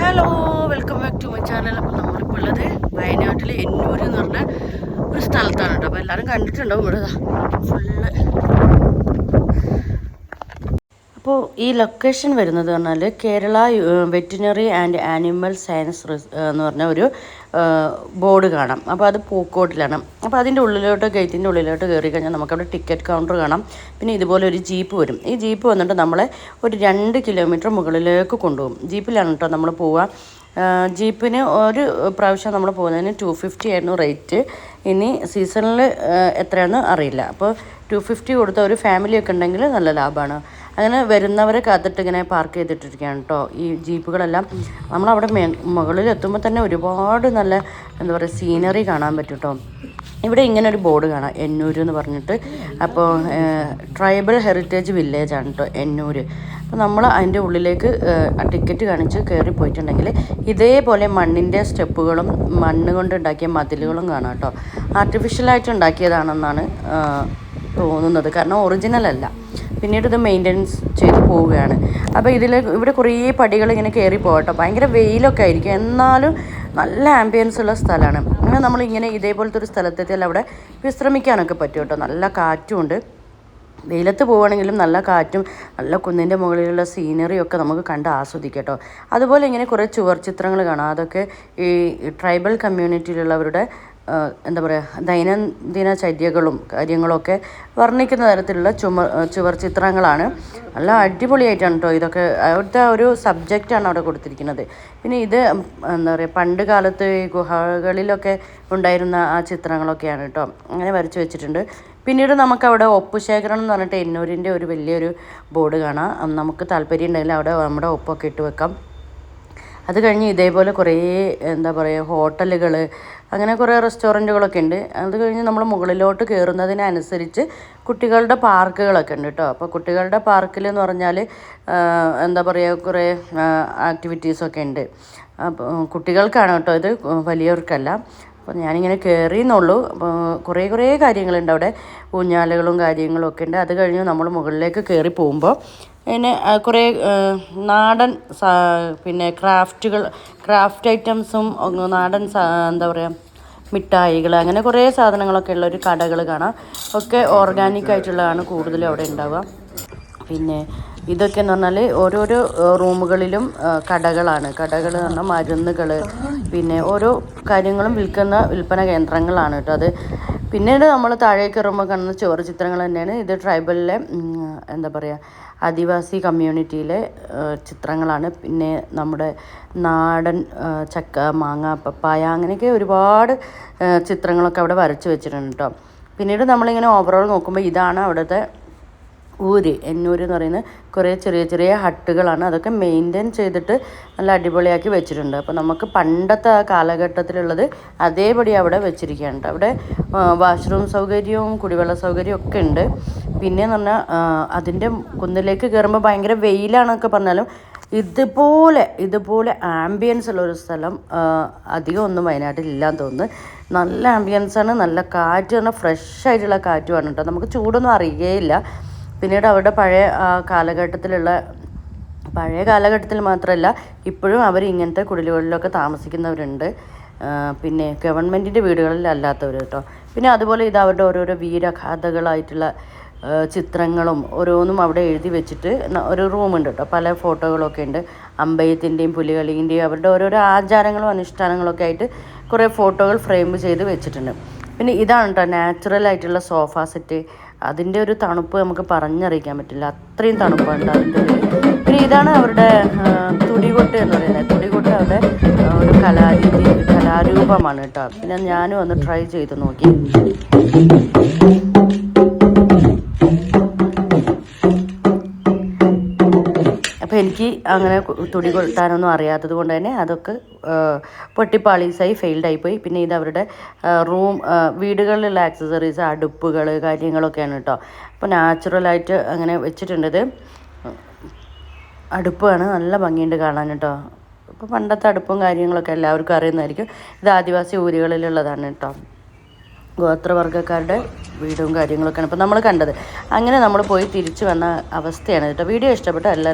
Hello welcome back to my channel. അപ്പോൾ നമ്മളിപ്പോൾ ഉള്ളത് വയനാട്ടിൽ എന്നൂർ എന്ന് പറഞ്ഞ ഒരു സ്ഥലത്താണ് കേട്ടോ. അപ്പോൾ എല്ലാവരും കണ്ടിട്ടുണ്ടാവും ഇവിടെ ഫുള്ള് അപ്പോൾ ഈ ലൊക്കേഷൻ വരുന്നത് പറഞ്ഞാൽ Kerala veterinary and animal science എന്ന് പറഞ്ഞ ഒരു ബോർഡ് കാണാം. അപ്പോൾ അത് പൂക്കോട്ടിലാണ്. അപ്പോൾ അതിന്റെ ഉള്ളിലോട്ട് ഗേറ്റിന്റെ ഉള്ളിലോട്ട് കയറി കഴിഞ്ഞാൽ നമുക്കവിടെ ടിക്കറ്റ് കൗണ്ടർ കാണാം. പിന്നെ ഇതുപോലെ ഒരു ജീപ്പ് വരും. ഈ ജീപ്പ് വന്നിട്ട് നമ്മളെ ഒരു രണ്ട് കിലോമീറ്റർ മുകളിലേക്ക് കൊണ്ടുപോകും. ജീപ്പിലാണ് കേട്ടോ നമ്മൾ പോവുക. ജീപ്പിന് ഒരു പ്രാവശ്യം നമ്മൾ പോകുന്നതിന് ടു ഫിഫ്റ്റി ആയിരുന്നു റേറ്റ് ഇനി സീസണിൽ എത്രയാണെന്ന് അറിയില്ല. അപ്പോൾ ടു ഫിഫ്റ്റി കൊടുത്ത ഒരു ഫാമിലിയൊക്കെ ഉണ്ടെങ്കിൽ നല്ല ലാഭമാണ്. അങ്ങനെ വരുന്നവരെ കാത്തിട്ട് ഇങ്ങനെ പാർക്ക് ചെയ്തിട്ടിരിക്കുകയാണ് കേട്ടോ ഈ ജീപ്പുകളെല്ലാം. നമ്മളവിടെ മേ മുകളിൽ എത്തുമ്പോൾ തന്നെ ഒരുപാട് നല്ല എന്താ പറയുക സീനറി കാണാൻ പറ്റും കേട്ടോ ഇവിടെ ഇങ്ങനെ ഒരു ബോർഡ് കാണാം എന്നൂർ എന്ന് പറഞ്ഞിട്ട്. അപ്പോൾ ട്രൈബൽ ഹെറിറ്റേജ് വില്ലേജാണ് കേട്ടോ എന്നൂർ അപ്പോൾ നമ്മൾ അതിന്റെ ഉള്ളിലേക്ക് ടിക്കറ്റ് കാണിച്ച് കയറി പോയിട്ടുണ്ടെങ്കിൽ ഇതേപോലെ മണ്ണിന്റെ സ്റ്റെപ്പുകളും മണ്ണ് കൊണ്ട് ഉണ്ടാക്കിയ മതിലുകളും കാണാം കേട്ടോ. ആർട്ടിഫിഷ്യലായിട്ട് ഉണ്ടാക്കിയതാണെന്നാണ് തോന്നുന്നത്. കാരണം ഒറിജിനൽ അല്ല. പിന്നീട് ഇത് മെയിന്റനൻസ് ചെയ്ത് പോവുകയാണ്. അപ്പോൾ ഇതിൽ ഇവിടെ കുറേ പടികൾ ഇങ്ങനെ കയറി പോകട്ടോ ഭയങ്കര വെയിലൊക്കെ ആയിരിക്കും. എന്നാലും നല്ല ആംബിയൻസ് ഉള്ള സ്ഥലമാണ്. അങ്ങനെ നമ്മളിങ്ങനെ ഇതേപോലത്തെ ഒരു സ്ഥലത്തെത്തിയാൽ അവിടെ വിശ്രമിക്കാനൊക്കെ പറ്റും കേട്ടോ. നല്ല കാറ്റും ഉണ്ട്. വെയിലത്ത് പോവുകയാണെങ്കിലും നല്ല കാറ്റും നല്ല കുന്നിന്റെ മുകളിലുള്ള സീനറിയൊക്കെ നമുക്ക് കണ്ട് ആസ്വദിക്കട്ടോ കേട്ടോ. അതുപോലെ ഇങ്ങനെ കുറേ ചുവർ ചിത്രങ്ങൾ കാണാം. അതൊക്കെ ഈ ട്രൈബൽ കമ്മ്യൂണിറ്റിയിലുള്ളവരുടെ എന്താ പറയുക ദൈനംദിന ചര്യകളും കാര്യങ്ങളൊക്കെ വർണിക്കുന്ന തരത്തിലുള്ള ചുമ ചുവർ ചിത്രങ്ങളാണ്. നല്ല അടിപൊളിയായിട്ടാണ് കേട്ടോ ഇതൊക്കെ അവിടുത്തെ ഒരു സബ്ജക്റ്റാണ് അവിടെ കൊടുത്തിരിക്കുന്നത്. പിന്നെ ഇത് എന്താ പറയുക പണ്ട് കാലത്ത് ഈ ഗുഹകളിലൊക്കെ ഉണ്ടായിരുന്ന ആ ചിത്രങ്ങളൊക്കെയാണ് കേട്ടോ അങ്ങനെ വരച്ച് വെച്ചിട്ടുണ്ട്. പിന്നീട് നമുക്കവിടെ ഒപ്പുശേഖരണം എന്ന് പറഞ്ഞിട്ട് എന്നൂരിന്റെ ഒരു വലിയൊരു ബോർഡ് കാണാം. നമുക്ക് താല്പര്യം ഉണ്ടെങ്കിൽ അവിടെ നമ്മുടെ ഒപ്പൊക്കെ ഇട്ട് വെക്കാം. അത് കഴിഞ്ഞ് ഇതേപോലെ കുറേ എന്താ പറയുക ഹോട്ടലുകൾ അങ്ങനെ കുറേ റെസ്റ്റോറന്റുകളൊക്കെ ഉണ്ട്. അത് കഴിഞ്ഞ് നമ്മൾ മുകളിലോട്ട് കയറുന്നതിനനുസരിച്ച് കുട്ടികളുടെ പാർക്കുകളൊക്കെ ഉണ്ട് കേട്ടോ. അപ്പോൾ കുട്ടികളുടെ പാർക്കിൽ എന്ന് പറഞ്ഞാൽ എന്താ പറയുക കുറേ ആക്ടിവിറ്റീസൊക്കെ ഉണ്ട്. അപ്പോൾ കുട്ടികൾക്കാണ് കേട്ടോ ഇത് വലിയവർക്കല്ല. അപ്പോൾ ഞാനിങ്ങനെ കയറിയെന്നുള്ളൂ അപ്പോൾ കുറേ കുറേ കാര്യങ്ങളുണ്ട് അവിടെ. ഊഞ്ഞാലുകളും കാര്യങ്ങളും ഒക്കെ ഉണ്ട്. അത് കഴിഞ്ഞ് നമ്മൾ മുകളിലേക്ക് കയറി പോകുമ്പോൾ പിന്നെ കുറേ നാടൻ പിന്നെ ക്രാഫ്റ്റുകൾ ക്രാഫ്റ്റ് ഐറ്റംസും നാടൻ എന്താ പറയുക മിഠായികൾ അങ്ങനെ കുറേ സാധനങ്ങളൊക്കെ ഉള്ള ഒരു കടകൾ കാണാം. ഒക്കെ ഓർഗാനിക് ആയിട്ടുള്ളതാണ് കൂടുതലും അവിടെ ഉണ്ടാവുക. പിന്നെ ഇതൊക്കെ എന്ന് പറഞ്ഞാൽ ഓരോരോ റൂമുകളിലും കടകളാണ്. കടകൾ എന്ന് പറഞ്ഞാൽ മരുന്നുകൾ പിന്നെ ഓരോ കാര്യങ്ങളും വിൽക്കുന്ന വിൽപ്പന കേന്ദ്രങ്ങളാണ് കേട്ടോ അത്. പിന്നീട് നമ്മൾ താഴേക്ക് കയറുമ്പോൾ കാണുന്ന ചോറ് ചിത്രങ്ങൾ തന്നെയാണ്. ഇത് ട്രൈബലിലെ എന്താ പറയുക ആദിവാസി കമ്മ്യൂണിറ്റിയിലെ ചിത്രങ്ങളാണ്. പിന്നെ നമ്മുടെ നാടൻ ചക്ക മാങ്ങ പപ്പായ അങ്ങനെയൊക്കെ ഒരുപാട് ചിത്രങ്ങളൊക്കെ അവിടെ വരച്ച് വെച്ചിട്ടുണ്ട് കേട്ടോ. പിന്നീട് നമ്മളിങ്ങനെ ഓവറോൾ നോക്കുമ്പോൾ ഇതാണ് അവിടുത്തെ ഊര് എന്നൂര് എന്ന് പറയുന്ന കുറേ ചെറിയ ചെറിയ ഹട്ടുകളാണ്. അതൊക്കെ മെയിന്റെയിൻ ചെയ്തിട്ട് നല്ല അടിപൊളിയാക്കി വെച്ചിട്ടുണ്ട്. അപ്പോൾ നമുക്ക് പണ്ടത്തെ ആ കാലഘട്ടത്തിലുള്ളത് അതേപടി അവിടെ വെച്ചിരിക്കുകയാണ് അവിടെ വാഷ്റൂം സൗകര്യവും കുടിവെള്ള സൗകര്യവും ഒക്കെ ഉണ്ട്. പിന്നെയെന്ന് പറഞ്ഞാൽ അതിന്റെ കുന്നിലേക്ക് കയറുമ്പോൾ ഭയങ്കര വെയിലാണൊക്കെ പറഞ്ഞാലും ഇതുപോലെ ഇതുപോലെ ആംബിയൻസ് ഉള്ള ഒരു സ്ഥലം അധികം ഒന്നും വയനാട്ടിൽ ഇല്ലാന്ന് തോന്നുന്നു. നല്ല ആംബിയൻസാണ് നല്ല കാറ്റ് പറഞ്ഞാൽ ഫ്രഷ് ആയിട്ടുള്ള കാറ്റുമാണ് കേട്ടോ നമുക്ക് ചൂടൊന്നും അറിയുകയില്ല പിന്നീട് അവരുടെ പഴയ കാലഘട്ടത്തിലുള്ള പഴയ കാലഘട്ടത്തിൽ മാത്രമല്ല ഇപ്പോഴും അവർ ഇങ്ങനത്തെ കുടിലുകളിലൊക്കെ താമസിക്കുന്നവരുണ്ട്. പിന്നെ ഗവൺമെന്റിന്റെ വീടുകളിൽ അല്ലാത്തവർ കേട്ടോ. പിന്നെ അതുപോലെ ഇത് അവരുടെ ഓരോരോ വീരഗാഥകളായിട്ടുള്ള ചിത്രങ്ങളും ഓരോന്നും അവിടെ എഴുതി വെച്ചിട്ട് ഒരു റൂമുണ്ട് കേട്ടോ. പല ഫോട്ടോകളൊക്കെ ഉണ്ട്. അമ്പയത്തിന്റെയും പുലികളിന്റെയും അവരുടെ ഓരോരോ ആചാരങ്ങളും അനുഷ്ഠാനങ്ങളൊക്കെ ആയിട്ട് കുറേ ഫോട്ടോകൾ ഫ്രെയിം ചെയ്ത് വെച്ചിട്ടുണ്ട്. പിന്നെ ഇതാണ് കേട്ടോ നാച്ചുറൽ ആയിട്ടുള്ള സോഫ സെറ്റ് അതിന്റെ ഒരു തണുപ്പ് നമുക്ക് പറഞ്ഞറിയിക്കാൻ പറ്റില്ല. അത്രയും തണുപ്പുണ്ട് അതിന്റെ പിന്നെ ഇതാണ് അവരുടെ തുടികൊട്ട് എന്ന് പറയുന്നത്. തുടികൊട്ട് അവരുടെ ഒരു കലാരീതി കലാരൂപമാണ് കേട്ടോ. പിന്നെ ഞാനും ഒന്ന് ട്രൈ ചെയ്ത് നോക്കി. അങ്ങനെ തുടി കൊട്ടാനൊന്നും അറിയാത്തത് കൊണ്ട് തന്നെ അതൊക്കെ പൊട്ടിപ്പാളീസായി ഫെയിൽഡായിപ്പോയി പിന്നെ ഇത് അവരുടെ റൂം വീടുകളിലുള്ള ആക്സസറീസ് അടുപ്പുകൾ കാര്യങ്ങളൊക്കെയാണ് കേട്ടോ അപ്പോൾ നാച്ചുറലായിട്ട് അങ്ങനെ വെച്ചിട്ടുണ്ടത്. അടുപ്പാണ് നല്ല ഭംഗിയുണ്ട് കാണാൻ കേട്ടോ ഇപ്പോൾ പണ്ടത്തെ അടുപ്പും കാര്യങ്ങളൊക്കെ എല്ലാവർക്കും അറിയുന്നതായിരിക്കും. ഇത് ആദിവാസി ഊരുകളിലുള്ളതാണ് കേട്ടോ ഗോത്രവർഗക്കാരുടെ വീടും കാര്യങ്ങളൊക്കെയാണ് ഇപ്പോൾ നമ്മൾ കണ്ടത്. അങ്ങനെ നമ്മൾ പോയി തിരിച്ചു വന്ന അവസ്ഥയാണ് കേട്ടോ വീഡിയോ ഇഷ്ടപ്പെട്ട എല്ലാ